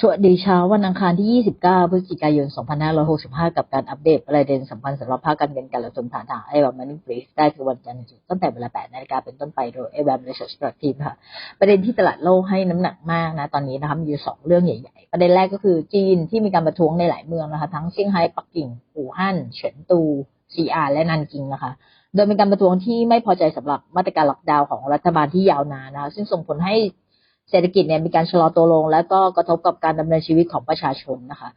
สวัสดีเช้าวันอังคารที่ 29 พฤศจิกายน 2565 กับการอัปเดตประเด็นสำคัญสำหรับภาคการเงินการลงทุนผ่านทางไอวันมันนี่บรีฟได้คือวันจันทร์ตั้งแต่เวลา 8 นาฬิกาเป็นต้นไปโดยไอวันรีเสิร์ทีมค่ะ ประเด็นที่ตลาดโลกให้น้ำหนักมากนะ ตอนนี้นะคะมีอยู่สองเรื่องใหญ่ ๆ ประเด็นแรกก็คือจีนที่มีการประท้วงในหลายเมืองนะคะ ทั้งเซี่ยงไฮ้ ปักกิ่ง อู่ฮั่น เฉินตู ซีอาร์ และนันกิงนะคะโดยเป็นการประท้วงที่ไม่พอใจสำหรับมาตรการล็อกดาวน์ของรัฐบาลที่ยาวนานนะคะซึ่งส่งผลให้ เศรษฐกิจเนี่ยมีการชะลอตัวลง และก็กระทบกับการดำเนินชีวิตของประชาชนนะคะ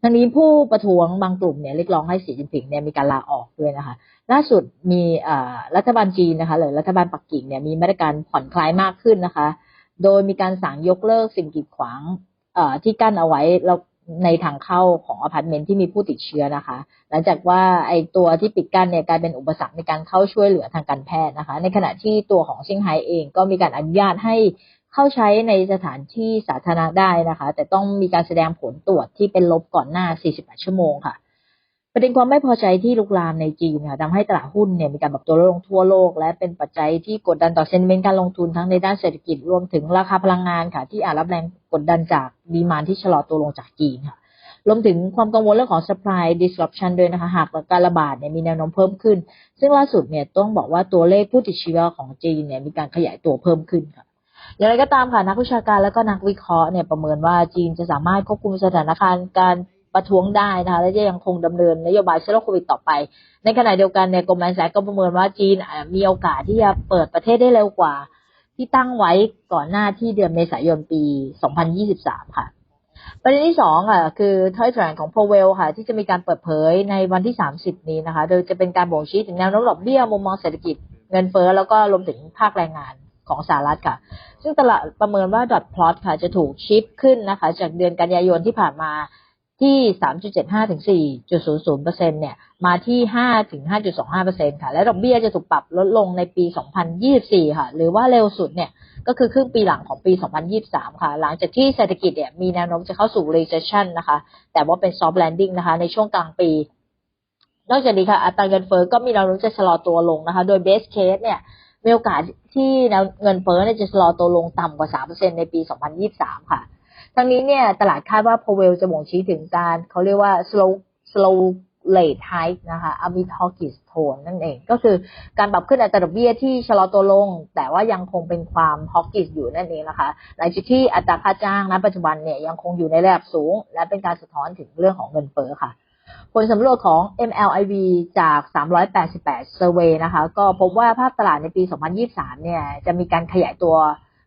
ทั้งนี้ผู้ประท้วงบางกลุ่มเนี่ยเรียกร้องให้สีจิ้นผิงเนี่ยมีการลาออกด้วยนะคะ ล่าสุดมีรัฐบาลจีนนะคะหรือรัฐบาลปักกิ่งเนี่ยมีมาตรการผ่อนคลายมากขึ้นนะคะ โดยมีการสั่งยกเลิกสิ่งกีดขวางที่กั้นเอาไว้แล้วในทางเข้าของอพาร์ตเมนต์ที่มีผู้ติดเชื้อนะคะ หลังจากว่าไอตัวที่ปิดกั้นเนี่ยกลายเป็นอุปสรรคในการเข้าช่วยเหลือทางการแพทย์นะคะ ในขณะที่ตัวของเซี่ยงไฮ้เองก็มีการอนุญาตให้ เข้าใช้ในสถานที่สาธารณะได้นะคะ แต่ต้องมีการแสดงผลตรวจที่เป็นลบก่อนหน้า 48 ชั่วโมงค่ะ ประเด็นความไม่พอใจที่ลุกลามในจีนค่ะทำให้ตลาดหุ้นเนี่ยมีการปรับตัวลงทั่วโลก และเป็นปัจจัยที่กดดันต่อเซนเมนต์การลงทุนทั้งในด้านเศรษฐกิจรวมถึงราคาพลังงานค่ะ ที่อาจรับแรงกดดันจากดีมานที่ชะลอตัวลงจากจีนค่ะรวมถึงความกังวลเรื่องของ supply disruption ด้วยนะคะ หากการระบาดเนี่ยมีแนวโน้มเพิ่มขึ้น ซึ่งล่าสุดเนี่ยต้องบอกว่าตัวเลขผู้ติดเชื้อของจีนเนี่ยมีการขยายตัวเพิ่มขึ้นค่ะ อย่างไรก็ตามค่ะนักวิชาการและก็นักวิเคราะห์เนี่ยประเมินว่าจีนจะสามารถควบคุมสถานการณ์การประท้วงได้นะคะและจะยังคงดำเนินนโยบายเชื้อโรคโควิดต่อไป ในขณะเดียวกันเนี่ยกรมการแสก็ประเมินว่าจีนมีโอกาสที่จะเปิดประเทศได้เร็วกว่า ที่ตั้งไว้ก่อนหน้าที่เดือนเมษายนปี 2023 ค่ะ ประเด็นที่สองค่ะคือถ้อยแถลงของโพเวลค่ะ ที่จะมีการเปิดเผยในวันที่ 30 นี้นะคะ โดยจะเป็นการบ่งชี้ถึงแนวโน้มดอกเบี้ยมุมมองเศรษฐกิจเงินเฟ้อแล้วก็รวมถึงภาคแรงงาน ของสหรัฐค่ะ ซึ่งตลาดประเมินว่าดอทพลอตค่ะจะถูกชิปขึ้นนะคะ จากเดือนกันยายนที่ผ่านมาที่ 3.75ถึง4.00เปอร์เนี่ย มาที่5ถึง5.25เปอร์เซ็นค่ะ และดอกเบี้ยจะถูกปรับลดลงในปี 2024 ค่ะ หรือว่าเร็วสุดเนี่ย ก็คือครึ่งปีหลังของปี 2023 ค่ะ หลังจากที่เศรษฐกิจเนี่ย มีแนวโน้มจะเข้าสู่ recession นะคะ แต่ว่าเป็น soft landing นะคะ ในช่วงกลางปี นอกจากนี้ค่ะ อัตราเงินเฟ้อก็มีแนวโน้มจะชะลอตัวลงนะคะ โดย base case เนี่ย มีโอกาสที่เงินเฟ้อจะชะลอตัวลงต่ำกว่า 3%ในปี 2023 ค่ะ ทั้งนี้เนี่ยตลาดคาดว่าพเวลจะบ่งชี้ถึงการเขาเรียกว่า slow slow rate hike นะคะ amid hawkish tone นั่นเอง ก็คือการปรับขึ้นอัตราดอกเบี้ยที่ชะลอตัวลง แต่ว่ายังคงเป็นความ hawkish อยู่นั่นเองนะคะ หลังจากที่อัตราค่าจ้างณปัจจุบันเนี่ยยังคงอยู่ในระดับสูง และเป็นการสะท้อนถึงเรื่องของเงินเฟ้อค่ะ ผลสำรวจของ MLIV จาก 388 survey นะคะ ก็พบว่าภาพตลาดในปี 2023 เนี่ย จะมีการขยายตัว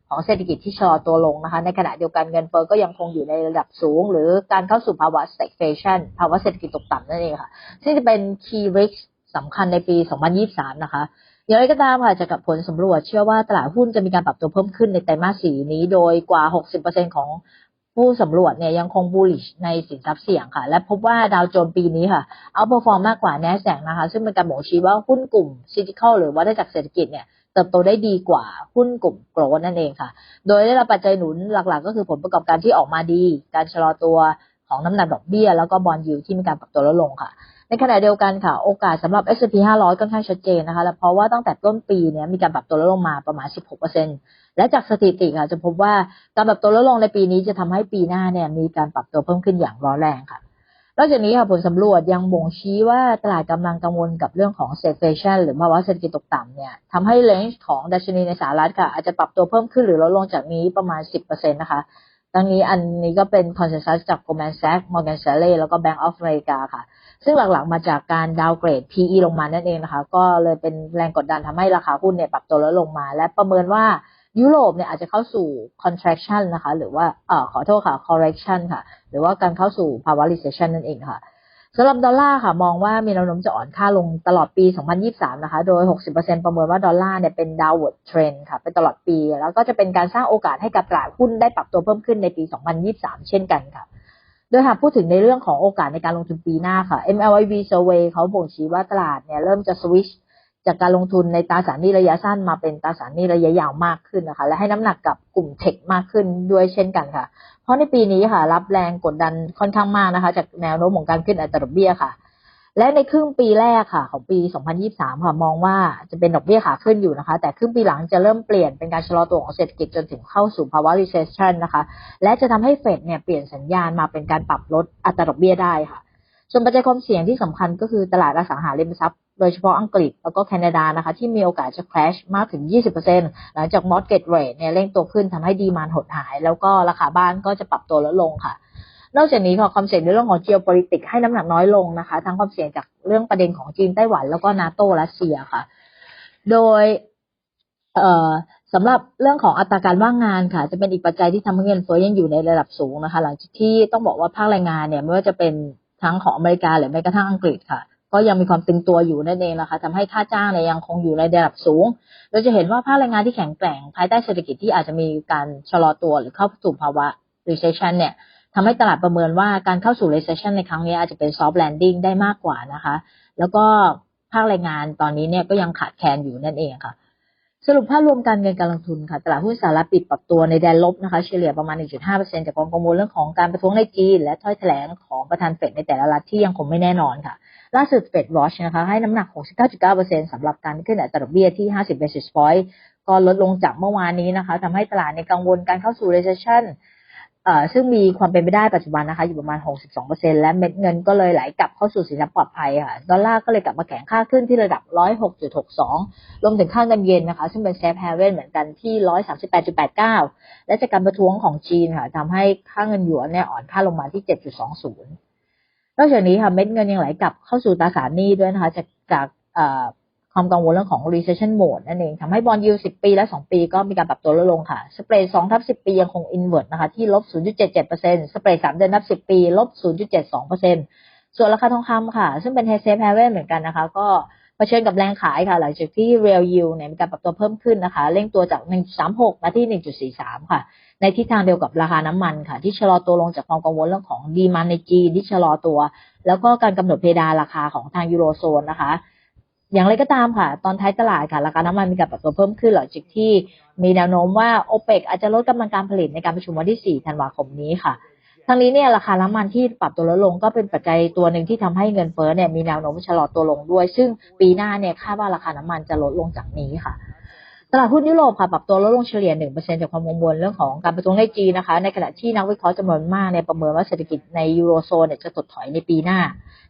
ของเศรษฐกิจที่ชะลอตัวลงนะคะ ในขณะเดียวกันเงินเฟ้อก็ยังคงอยู่ในระดับสูง หรือการเข้าสู่ภาวะ stagflation ภาวะเศรษฐกิจตกต่ำนั่นเองค่ะ ซึ่งจะเป็น key risk สำคัญในปี 2023 นะคะอย่างไรก็ตามค่ะจากกับผลสำรวจเชื่อว่าตลาดหุ้นจะมีการปรับตัวเพิ่มขึ้นในไตรมาสสี่นี้ โดยกว่า 60%ของ ผู้สำรวจเนี่ยยังคง bullish ในสินทรัพย์เสี่ยงค่ะ และพบว่าดาวโจนส์ปีนี้ค่ะ เอาเปอร์ฟอร์มมากกว่า n a s d a q นะคะ ซึ่งเป็นการบ่งชี้ว่าหุ้นกลุ่มซิติคอลหรือว่าได้จากเศรษฐกิจเนี่ยเติบโตได้ดีกว่าหุ้นกลุ่มโกลด์นั่นเองค่ะ โดยได้รับปัจจัยหนุนหลักๆ ก็คือผลประกอบการที่ออกมาดี การชะลอตัวของน้ำหนักดอกเบี้ย แล้วก็บอลยูที่มีการปรับตัวลดลงค่ะ ในขณะเดียวกันค่ะ โอกาสสำหรับ S&P 500ค่อนข้างชัดเจนนะคะและเพราะว่าตั้งแต่ต้นปีเนี่ยมีการปรับตัวลดลงมาประมาณ 16% และจากสถิติค่ะจะพบว่าการปรับตัวลดลงในปีนี้จะทำให้ปีหน้าเนี่ยมีการปรับตัวเพิ่มขึ้นอย่างร้อนแรงค่ะนอกจากนี้ค่ะผลสำรวจยังบ่งชี้ว่าตลาดกำลังกังวลกับเรื่องของเซฟเฟชันหรือภาวะเศรษฐกิจตกต่ำเนี่ยทำให้เลนจ์ของดัชนีในสหรัฐค่ะอาจจะปรับตัวเพิ่มขึ้นหรือลดลงจากนี้ประมาณ 10%นะคะดังนี้อันนี้ก็เป็นคอนเซนแซสจาก Goldman Sachs Morgan Stanley แล้วก็ Bank of America ค่ะ ซึ่งหลักๆมาจากการดาวเกรด PE ลงมานั่นเองนะคะ ก็เลยเป็นแรงกดดันทำให้ราคาหุ้นเนี่ยปรับตัวลดลงมา และประเมินว่า ยุโรปเนี่ยอาจจะเข้าสู่ contraction นะคะ หรือว่าเอ่อขอโทษค่ะ correction ค่ะ หรือว่าการเข้าสู่ภาวะ recession นั่นเองค่ะสำหรับดอลลาร์ค่ะ มองว่ามีแนวโน้มจะอ่อนค่าลงตลอดปี 2023 นะคะ โดย 60%ประเมินว่าดอลลาร์เนี่ยเป็น downward trend ค่ะเป็นตลอดปี แล้วก็จะเป็นการสร้างโอกาสให้กับตลาดหุ้นได้ปรับตัวเพิ่มขึ้นในปี 2023 เช่นกันค่ะ โดยหากพูดถึงในเรื่องของโอกาสในการลงทุนปีหน้าค่ะ MLIV survey เขาบ่งชี้ว่าตลาดเนี่ยเริ่มจะ switch จากการลงทุนในตราสารหนี้ระยะสั้นมาเป็นตราสารหนี้ระยะยาวมากขึ้นนะคะ และให้น้ำหนักกับกลุ่มเทคมากขึ้นด้วยเช่นกันค่ะ เพราะในปีนี้ค่ะ รับแรงกดดันค่อนข้างมากนะคะ จากแนวโน้มของการขึ้นอัตราดอกเบี้ยค่ะ และในครึ่งปีแรกค่ะ ของปี 2023 ค่ะมองว่าจะเป็นดอกเบี้ยขาขึ้นอยู่นะคะ แต่ครึ่งปีหลังจะเริ่มเปลี่ยนเป็นการชะลอตัวของเศรษฐกิจจนถึงเข้าสู่ภาวะ recession นะคะ และจะทำให้เฟดเนี่ยเปลี่ยนสัญญาณมาเป็นการปรับลดอัตราดอกเบี้ยได้ค่ะส่วนปัจจัยความเสี่ยงที่สำคัญก็คือตลาดอสังหาริมทรัพย์ โดยเฉพาะอังกฤษแล้วก็แคนาดานะคะ ที่มีโอกาสจะ crash มากถึง 20%หลังจาก mortgage rate เนี่ยเร่งตัวขึ้นทำให้ดีมานหดหาย แล้วก็ราคาบ้านก็จะปรับตัวลดลงค่ะ นอกจากนี้ค่ะความเสี่ยงในเรื่องของ geopolitics ให้น้ำหนักน้อยลงนะคะ ทั้งความเสี่ยงจากเรื่องประเด็นของจีนไต้หวันแล้วก็นาโตรัสเซียค่ะ โดยเสำหรับเรื่องของอัตราการว่างงานค่ะ จะเป็นอีกปัจจัยที่ทำให้เงินเฟ้อยังอยู่ในระดับสูงนะคะ หลังจากที่ต้องบอกว่าภาคแรงงานเนี่ยไม่ว่าจะเป็นทั้งของอเมริกาหรือแม้กระทั่งอังกฤษค่ะ ก็ยังมีความตึงตัวอยู่นั่นเองนะคะทำให้ค่าจ้างเนี่ยยังคงอยู่ในระดับสูง เราจะเห็นว่าภาคแรงงานที่แข็งแกร่งภายใต้เศรษฐกิจที่อาจจะมีการชะลอตัวหรือเข้าสู่ภาวะ recession เนี่ยทำให้ตลาดประเมินว่าการเข้าสู่ recession ในครั้งนี้อาจจะเป็น soft landing ได้มากกว่านะคะ แล้วก็ภาคแรงงานตอนนี้เนี่ยก็ยังขาดแคลนอยู่นั่นเองค่ะ สรุปภาพรวมการเงินการลงทุนค่ะ ตลาดหุ้นสหรัฐปิดปรับตัวในแดนลบนะคะเฉลี่ยประมาณ 1.5%จากความกังวลเรื่องของการประท้วงในจีน และถ้อยแถลงของประธานเฟดในแต่ละรัฐที่ยังคงไม่แน่นอนค่ะ ล่าสุดเฟดวอชนะคะ ให้น้ำหนัก 69.9%สำหรับการขึ้นอัตราดอกเบี้ยที่ 50 basis point ก็ลดลงจากเมื่อวานนี้นะคะทำให้ตลาดในกังวลการเข้าสู่ recession ซึ่งมีความเป็นไปได้ปัจจุบันนะคะ อยู่ประมาณ 62%และเม็ดเงินก็เลยไหลกลับเข้าสู่สินทรัพย์ปลอดภัยค่ะ ดอลลาร์ก็เลยกลับมาแข็งค่าขึ้นที่ระดับ 106.62 รวมถึงค่าเงินเยนนะคะ ซึ่งเป็นเซฟเฮเว่นเหมือนกันที่ 138.89 และจากการประท้วงของจีนค่ะทำให้ค่าเงินหยวนเนี่ยอ่อนค่าลงมาที่ 7.20 นอกจากนี้ค่ะเม็ดเงินยังไหลกลับเข้าสู่ตราสารหนี้ด้วยนะคะจากจากเอ่อ ความกังวลเรื่องของ recession mode นั่นเองทำให้บอลยู10 ปีและ 2 ปีก็มีการปรับตัวลดลงค่ะ สเปรด2ทับ10 ปียังคง invert นะคะ ที่ลบ 0.77%สเปรด3เดือนนับ10 ปี ลบ 0.72%ส่วนราคาทองคำค่ะ ซึ่งเป็น safe haven เหมือนกันนะคะ ก็เผชิญกับแรงขายค่ะ หลังจากที่ real yield เนี่ยมีการปรับตัวเพิ่มขึ้นนะคะ เร่งตัวจาก 1.36 มาที่ 1.43 ค่ะ ในทิศทางเดียวกับราคาน้ำมันค่ะ ที่ชะลอตัวลงจากความกังวลเรื่องของดีมันในจีนที่ชะลอตัว แล้วก็การกำหนดเพดานราคาของทางยูโรโซนนะคะ อย่างไรก็ตามค่ะ ตอนท้ายตลาดค่ะ ราคาน้ำมันมีการปรับตัวเพิ่มขึ้นหลังจากที่มีแนวโน้มว่าโอเปกอาจจะลดกำลังการผลิตในการประชุมวันที่ 4 ธันวาคมนี้ค่ะทั้งนี้เนี่ยราคาน้ำมันที่ปรับตัวลดลงก็เป็นปัจจัยตัวหนึ่งที่ทำให้เงินเฟ้อเนี่ยมีแนวโน้มชะลอตัวลงด้วย ซึ่งปีหน้าเนี่ยคาดว่าราคาน้ำมันจะลดลงจากนี้ค่ะ ลาดหุ้นยุโรปค่ะปรับตัวลดลงเฉลี่ย 1%จากความกังวลเรื่องของการประท้วงในจีนนะคะ ในขณะที่นักวิเคราะห์จำนวนมากเนี่ยประเมินว่าเศรษฐกิจในยูโรโซนเนี่ยจะถดถอยในปีหน้า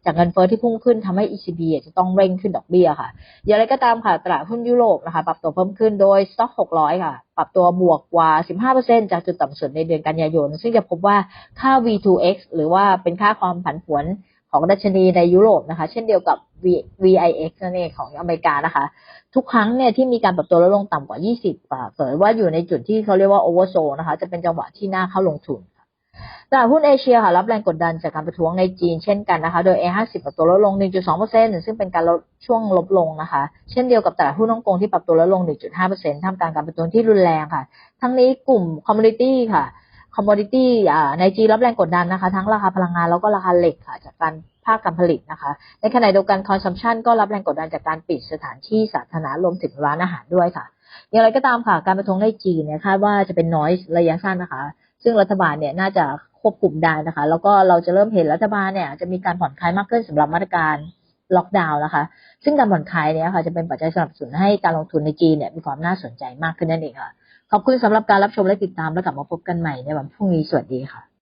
จากเงินเฟ้อที่พุ่งขึ้นทำให้ ECB จะต้องเร่งขึ้นดอกเบี้ยค่ะ อย่างไรก็ตามค่ะ ตลาดหุ้นยุโรปนะคะ ปรับตัวเพิ่มขึ้นโดย Stock 600 ค่ะ ปรับตัวบวกกว่า 15%จากจุดต่ำสุดในเดือนกันยายน ซึ่งจะพบว่าค่า V2X หรือว่าเป็นค่าความผันผวน ของดัชนีในยุโรปนะคะ เช่นเดียวกับ VIX นั่นเองของอเมริกานะคะ ทุกครั้งเนี่ยที่มีการปรับตัวลดลงต่ำกว่า 20อะเผยว่าอยู่ในจุดที่เขาเรียกว่า oversold นะคะ จะเป็นจังหวะที่น่าเข้าลงทุนตลาดหุ้นเอเชียค่ะรับแรงกดดันจากการประท้วงในจีนเช่นกันนะคะ โดย A50 ปรับตัวลดลง 1.2%ซึ่งเป็นการลดช่วงลบลงนะคะ เช่นเดียวกับตลาดหุ้นฮ่องกงที่ปรับตัวลดลง 1.5%ท่ามกลางการประท้วงที่รุนแรงค่ะ ทั้งนี้กลุ่มคอมมูนิตี้ค่ะ คอมม o ดิตี้ในจีรับแรงกดดันนะคะ ทั้งราคาพลังงานแล้วก็ราคาเหล็กค่ะ จากการภาคการผลิตนะคะ ในขณะเดียวกันคอนซัมชันก็รับแรงกดดันจากการปิดสถานที่สาธารณะรวมถึงร้านอาหารด้วยค่ะ อย่างไรก็ตามค่ะ การประท้วงในจีนเนี่ยคาดว่าจะเป็นน้อยระยะสั้นนะคะ ซึ่งรัฐบาลเนี่ยน่าจะควบคุมได้นะคะ แล้วก็เราจะเริ่มเห็นรัฐบาลเนี่ยจะมีการผ่อนคลายมากขึ้นสำหรับมาตรการล็อกดาวน์นะคะ ซึ่งการผ่อนคลายเนี่ยค่ะจะเป็นปัจจัยสนับสนุนให้การลงทุนในจีนเนี่ยมีความน่าสนใจมากขึ้นนั่นเองค่ะ ขอบคุณสำหรับการรับชมและติดตามแล้วกลับมาพบกันใหม่ในวันพรุ่งนี้สวัสดีค่ะ